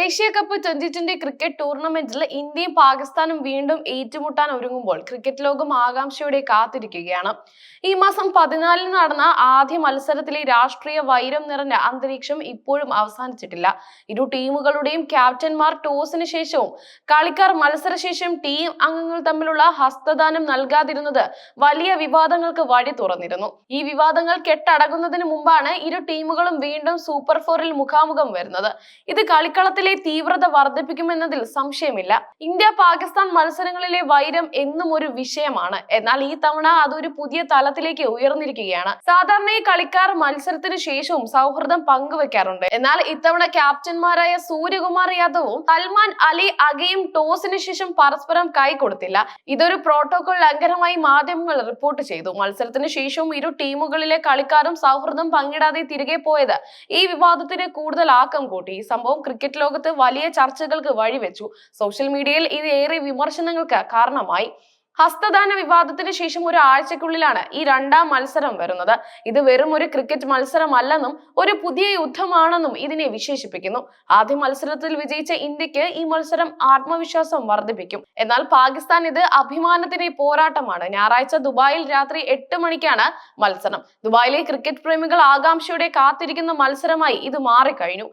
Asia cup twenty twenty cricket ടൂർണമെന്റിൽ ഇന്ത്യയും പാകിസ്ഥാനും വീണ്ടും ഏറ്റുമുട്ടാൻ ഒരുങ്ങുമ്പോൾ ക്രിക്കറ്റ് ലോകം ആകാംക്ഷയോടെ കാത്തിരിക്കുകയാണ്. ഈ മാസം പതിനാലിന് നടന്ന ആദ്യ മത്സരത്തിലെ രാഷ്ട്രീയ വൈരം നിറഞ്ഞ അന്തരീക്ഷം ഇപ്പോഴും അവസാനിച്ചിട്ടില്ല. ഇരു ടീമുകളുടെയും ക്യാപ്റ്റന്മാർ ടോസിന് ശേഷവും കളിക്കാർ മത്സരശേഷം ടീം അംഗങ്ങൾ തമ്മിലുള്ള ഹസ്തദാനം നൽകാതിരുന്നത് വലിയ വിവാദങ്ങൾക്ക് വഴി തുറന്നിരുന്നു. ഈ വിവാദങ്ങൾ കെട്ടടങ്ങുന്നതിന് മുമ്പാണ് ഇരു ടീമുകളും വീണ്ടും സൂപ്പർ ഫോറിൽ മുഖാമുഖം വരുന്നത്. ഇത് കളിക്കളത്തിലെ തീവ്രത വർദ്ധിപ്പിക്കുമെന്നതിൽ സംശയമില്ല. ഇന്ത്യ പാകിസ്ഥാൻ മത്സരങ്ങളിലെ വൈരം എന്നും ഒരു വിഷയമാണ്. എന്നാൽ ഈ തവണ അതൊരു പുതിയ തലത്തിലേക്ക് ഉയർന്നിരിക്കുകയാണ്. സാധാരണ ഈ കളിക്കാർ മത്സരത്തിന് ശേഷവും സൗഹൃദം പങ്കുവെക്കാറുണ്ട്. എന്നാൽ ഇത്തവണ ക്യാപ്റ്റന്മാരായ സൂര്യകുമാർ യാദവും സൽമാൻ അലി അഗയും ടോസിന് ശേഷം പരസ്പരം കൈകൊടുത്തില്ല. ഇതൊരു പ്രോട്ടോകോൾ ലംഘനമായി മാധ്യമങ്ങൾ റിപ്പോർട്ട് ചെയ്തു. മത്സരത്തിന് ശേഷവും ഇരു ടീമുകളിലെ കളിക്കാരും സൗഹൃദം പങ്കിടാതെ തിരികെ പോയത് ഈ വിവാദത്തിന് കൂടുതൽ ആക്കം കൂട്ടി. ഈ സംഭവം ക്രിക്കറ്റ് ലോകത്ത് വലിയ ചർച്ചകൾക്ക് വഴിവെച്ചു. സോഷ്യൽ മീഡിയയിൽ ഇത് ഏറെ വിമർശനങ്ങൾക്ക് കാരണമായി. ഹസ്തദാന വിവാദത്തിന് ശേഷം ഒരു ആഴ്ചക്കുള്ളിലാണ് ഈ രണ്ടാം മത്സരം വരുന്നത്. ഇത് വെറും ഒരു ക്രിക്കറ്റ് മത്സരമല്ലെന്നും ഒരു പുതിയ യുദ്ധമാണെന്നും ഇതിനെ വിശേഷിപ്പിക്കുന്നു. ആദ്യ മത്സരത്തിൽ വിജയിച്ച ഇന്ത്യയ്ക്ക് ഈ മത്സരം ആത്മവിശ്വാസം വർദ്ധിപ്പിക്കും. എന്നാൽ പാകിസ്ഥാൻ ഇത് അഭിമാനത്തിന്റെ പോരാട്ടമാണ്. ഞായറാഴ്ച ദുബായിൽ രാത്രി എട്ട് മണിക്കാണ് മത്സരം. ദുബായിലെ ക്രിക്കറ്റ് പ്രേമികൾ ആകാംക്ഷയോടെ കാത്തിരിക്കുന്ന മത്സരമായി ഇത് മാറിക്കഴിഞ്ഞു.